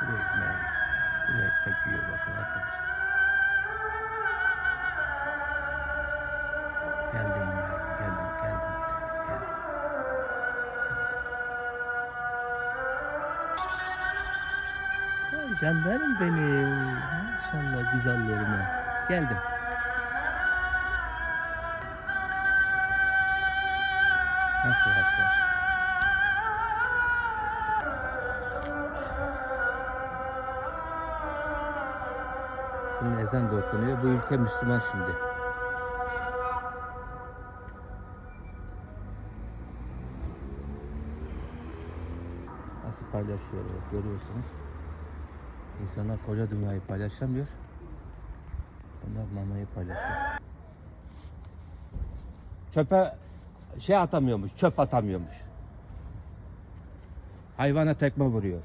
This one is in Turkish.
Kuru ekmeği. Kuru bakın arkadaşlar. Geldim ya. Geldim geldim. Geldim. Ay canlarım benim. Maşallah güzellerime. Geldim. Nasıl haşlar? Şimdi ezan da okunuyor. Bu ülke Müslüman şimdi. Nasıl paylaşıyor görüyorsunuz. İnsanlar koca dünyayı paylaşamıyor. Bunlar mamayı paylaşıyor. Çöpe şey atamıyormuş, çöp atamıyormuş. Hayvana tekme vuruyor.